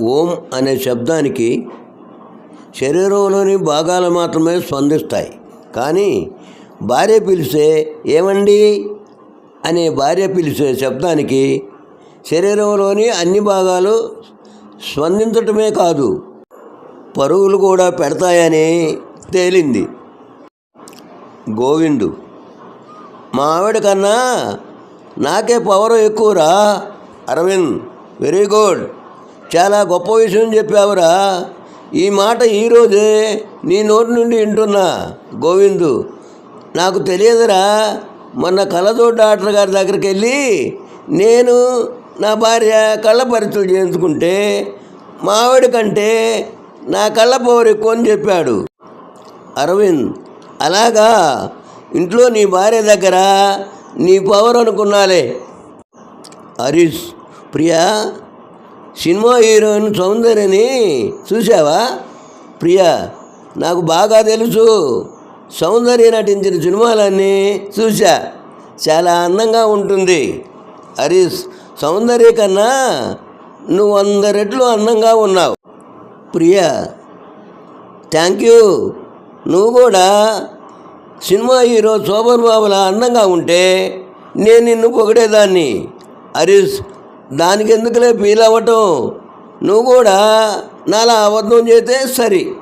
ఓం అనే శబ్దానికి శరీరంలోని భాగాలు మాత్రమే స్పందిస్తాయి. కానీ భార్య పిలిచే ఏమండి? అనే భార్య పిలిచే శబ్దానికి శరీరంలోని అన్ని భాగాలు స్పందించటమే కాదు పరుగులు కూడా పెడతాయని తేలింది. గోవిందు మా ఆవిడ కన్నా నాకే పవర్ ఎక్కువరా? అరవింద్ వెరీ గుడ్ చాలా గొప్ప విషయం చెప్పావురా. ఈ మాట ఈరోజే నీ నోటి నుండి వింటున్నా గోవిందు. నాకు తెలియదురా మొన్న కళ్ళతో డాక్టర్ గారి దగ్గరికి వెళ్ళి నేను నా భార్య కళ్ళ పరీక్షలు చేయించుకుంటే మావిడి కంటే నా కళ్ళ పవర్ ఎక్కువ అని చెప్పాడు. అరవింద్ అలాగా? ఇంట్లో నీ భార్య దగ్గర నీ పవర్ అనుకున్నాలే. హరీష్ ప్రియా సినిమా హీరోయిన్ సౌందర్యని చూసావా ప్రియా నాకు బాగా తెలుసు. సౌందర్య నటించిన సినిమాలన్నీ చూసా చాలా అందంగా ఉంటుంది. హరీష్ సౌందర్య కన్నా నువ్వు వంద రెట్లు అందంగా ఉన్నావు. Priya thank you. నువ్వు కూడా సినిమా హీరో శోభన్ బాబులా అందంగా ఉంటే నేను నిన్ను పొగిడేదాన్ని. హరీష్ దానికి ఎందుకులే ఫీల్ అవ్వటం నువ్వు కూడా నాలా అబద్ధం చేస్తే సరి.